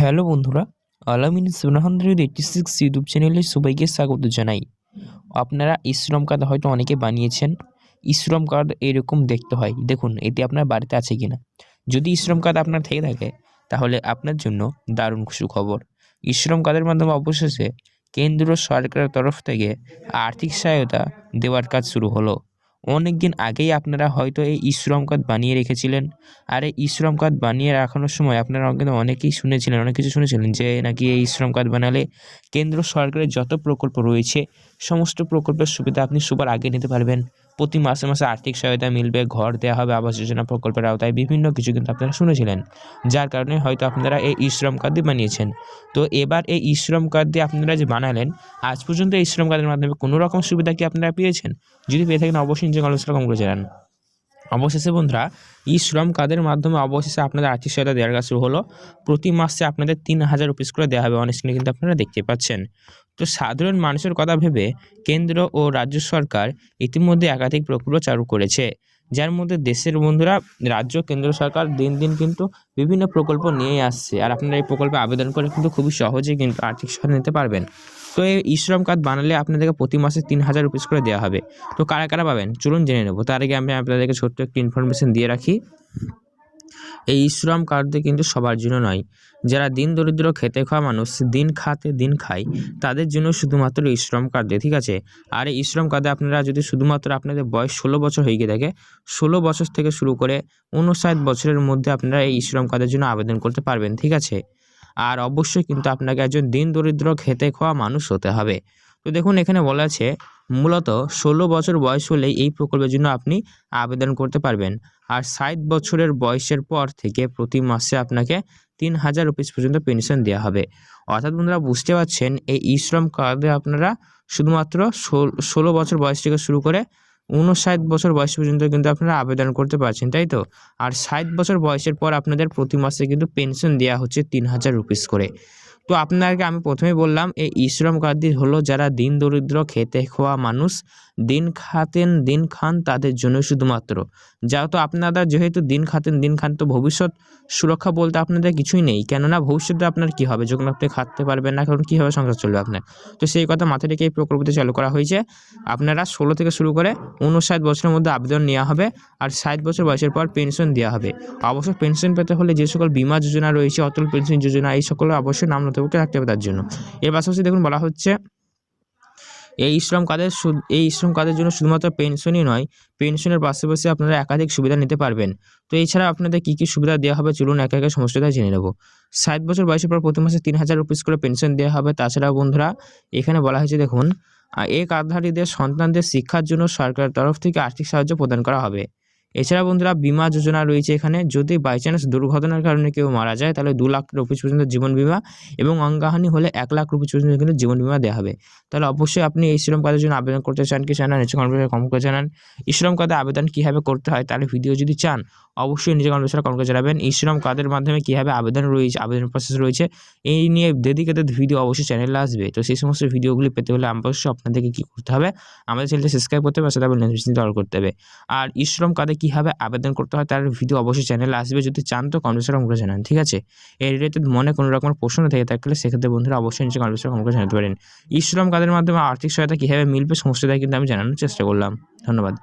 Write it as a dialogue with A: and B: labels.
A: Hello বন্ধুরা, Alamin seven hundred eighty six YouTube চ্যানেলে সবাইকে স্বাগত জানাই। আপনারা ইশ্রম কার্ড হয়তো অনেকে বানিয়েছেন। ইশ্রম কার্ড এরকম দেখতে হয়। দেখুন, এটি আপনার বাড়িতে আছে কিনা। যদি ইশ্রম কার্ড আপনার থেকে থাকে, তাহলে আপনার জন্য দারুণ সুখবর। ইশ্রম কার্ডের মাধ্যমে অবশেষে কেন্দ্র সরকারের তরফ থেকে আর্থিক সহায়তা দেওয়ার কাজ শুরু হলো। অনেক দিন আগেই আপনারা হয়তো এই ইশ্রম শ্রম কার্ড বানিয়ে রেখেছিলেন। আর এই ইশ্রম শ্রম কার্ড বানিয়ে রাখানোর সময় আপনারা কিন্তু অনেকেই শুনেছিলেন, অনেক কিছু শুনেছিলেন যে নাকি এই ইশ্রম কার্ড বানালে কেন্দ্র সরকারের যত প্রকল্প রয়েছে, সমস্ত প্রকল্পের সুবিধা আপনি সবার আগে নিতে পারবেন। প্রতি মাসে মাসে আর্থিক সহায়তা মিলবে, ঘর দেওয়া হবে, আবাস যোজনা প্রকল্পের আওতায় বিভিন্ন কিছু কিন্তু আপনারা শুনেছিলেন। যার কারণে হয়তো আপনারা এই ইশ্রম শ্রম কার্ড দিয়ে বানিয়েছেন। তো এবার এই ইশ্রম কার্ড দিয়ে আপনারা যে বানালেন, আজ পর্যন্ত এই শ্রম কার্ডের মাধ্যমে কোনো রকম সুবিধা কি আপনারা পেয়েছেন? যদি পেয়ে থাকেন অবশ্যই নিজে কলেজ রকম করে জানান। অবশেষে বন্ধুরা ই শ্রম কার্ডের মাধ্যমে অবশেষে আপনাদের আর্থিক সহায়তা দেওয়ার কাজ শুরু হলো। প্রতি মাসে আপনাদের তিন হাজার রুপিস করে দেওয়া হবে অনেক স্ক্রিনে কিন্তু আপনারা দেখতে পাচ্ছেন। তো সাধারণ মানুষের কথা ভেবে কেন্দ্র ও রাজ্য সরকার ইতিমধ্যে একাধিক প্রকল্প চালু করেছে। যার মধ্যে দেশের বন্ধুরা, রাজ্য, কেন্দ্র সরকার দিন দিন কিন্তু বিভিন্ন প্রকল্প নিয়ে আসছে। আর আপনারা এই প্রকল্পে আবেদন করে কিন্তু খুবই সহজেই কিন্তু আর্থিক সহায়তা নিতে পারবেন। তো এই ইশ্রম কার্ড বানালে আপনাদেরকে প্রতি মাসে তিন হাজার রুপিস করে দেওয়া হবে। তো কারা কারা পাবেন? চলুন জেনে নেব। তার আগে আমি আপনাদেরকে ছোট্ট একটি ইনফরমেশন দিয়ে রাখি। এই শ্রম কার্ড কিন্তু সবার জন্য নয়। যারা দিন দরিদ্র খেতে খাওয়া মানুষ, দিন খাতে দিন খায়, তাদের জন্য শুধুমাত্র এই শ্রম কার্ড দেয় ঠিক আছে? আর এই শ্রম কার্ডে আপনারা যদি শুধুমাত্র আপনাদের বয়স ষোলো বছর হয়ে গিয়ে থাকে, ষোলো বছর থেকে শুরু করে উনষাট বছরের মধ্যে আপনারা এই শ্রম কার্ডের জন্য আবেদন করতে পারবেন, ঠিক আছে? আর অবশ্যই কিন্তু আপনাকে একজন দিন দরিদ্র খেতে খাওয়া মানুষ হতে হবে। তো দেখুন, এখানে বলা আছে, মূলত ষোলো বছর বয়স হলেই এই প্রকল্পের জন্য আপনি আবেদন করতে পারবেন। আর ষাট বছরের বয়সের পর থেকে প্রতি মাসে আপনাকে তিন হাজার রুপিস পর্যন্ত পেনশন দেওয়া হবে। অর্থাৎ বন্ধুরা, বুঝতে পারছেন, এই ই শ্রম কার্ডে আপনারা শুধুমাত্র ষোলো বছর বয়স থেকে শুরু করে উনষাট বছর বয়স পর্যন্ত কিন্তু আপনারা আবেদন করতে পারছেন, তাই তো? আর ষাট বছর বয়সের পর আপনাদের প্রতি মাসে কিন্তু পেনশন দেওয়া হচ্ছে তিন হাজার রুপিস করে। তো আপনাকে আমি প্রথমেই বললাম, এই ইশ্রম কার্ডটি হলো যারা দিন দরিদ্র, খেতে খোয়া মানুষ, দিন খাতেন, দিন খান তাদের জন্য শুধুমাত্র। যেহেতু আপনারা যেহেতু দিন খাতেন, দিন খান তো ভবিষ্যৎ সুরক্ষা বলতে আপনাদের কিছুই নেই। কেননা ভবিষ্যতে আপনার কি হবে? যখন আপনি খাটতে পারবেন না কারণ কীভাবে সংসার চলবে আপনার? তো সেই কথা মাথায় রেখে এই প্রকল্পটি চালু করা হয়েছে। আপনারা ষোলো থেকে শুরু করে উনষাট বছরের মধ্যে আবেদন নেওয়া হবে আর ষাট বছর বয়সের পর পেনশন দেওয়া হবে। অবশ্য পেনশন পেতে হলে যে সকল বিমা যোজনা রয়েছে, অটল পেনশন যোজনা, এই সকল অবশ্যই নাম নথিভুক্ত রাখতে হবে তার জন্য। এর পাশাপাশি দেখুন বলা হচ্ছে, এই শ্রম কার্ডের এই শ্রম কার্ডের জন্য শুধুমাত্র পেনশনই নয়, পেনশনের পাশাপাশি আপনারা একাধিক সুবিধা নিতে পারবেন। তো এছাড়া আপনাদের কী কী সুবিধা দেওয়া হবে চলুন একে একে সমস্তটা জেনে নেব। ষাট বছর বয়সের পর প্রতি মাসে তিন হাজার রুপিস করে পেনশন দেওয়া হবে। তাছাড়া বন্ধুরা, এখানে বলা হয়েছে দেখুন এই কার্ডধারীদের সন্তানদের শিক্ষার জন্য সরকারের তরফ থেকে আর্থিক সাহায্য প্রদান করা হবে। এছাড়া বন্ধুরা বিমা যোজনা রয়েছে এখানে। যদি বাই চান্স দুর্ঘটনার কারণে কেউ মারা যায়, তাহলে দু লাখ রুপিস পর্যন্ত জীবন বিমা এবং অঙ্গহানি হলে এক লাখ রুপিস পর্যন্ত কিন্তু জীবন বিমা দেওয়া হবে। তাহলে অবশ্যই আপনি এই শ্রম কার্ডের জন্য আবেদন করতে চান কি চান নিচে কমেন্ট কম করে জানান। এই শ্রম আবেদন কীভাবে করতে হয়, তাহলে ভিডিও যদি চান, অবশ্যই নিজে কমেন্ট কমেন্ট করে জানাবেন। এই শ্রম মাধ্যমে কীভাবে আবেদন রয়েছে, আবেদন প্রসেস রয়েছে, এই নিয়ে ডেডিকেটেড ভিডিও অবশ্যই চ্যানেলে আসবে। তো সেই সমস্ত ভিডিওগুলি পেতে হলে অবশ্যই আপনাদেরকে কী করতে হবে, আমাদের চ্যানেলটা সাবস্ক্রাইব করতে হবে নোটিফিকেশন অল করতে হবে। আর ই শ্রম কীভাবে আবেদন করতে হয় তার ভিডিও অবশ্যই চ্যানেলে আসবে। যদি চান তো কমেন্ট করে জানান, ঠিক আছে? এর রিলেটেড মনে কোনো রকমের প্রশ্ন থেকে থাকলে সেক্ষেত্রে বন্ধুরা অবশ্যই নিচে কমেন্ট করে জানাতে পারেন। ইসলাম কাদের মাধ্যমে আর্থিক সহায়তা কীভাবে মিলবে সমস্যাটা কিন্তু আমি জানানোর চেষ্টা করলাম। ধন্যবাদ।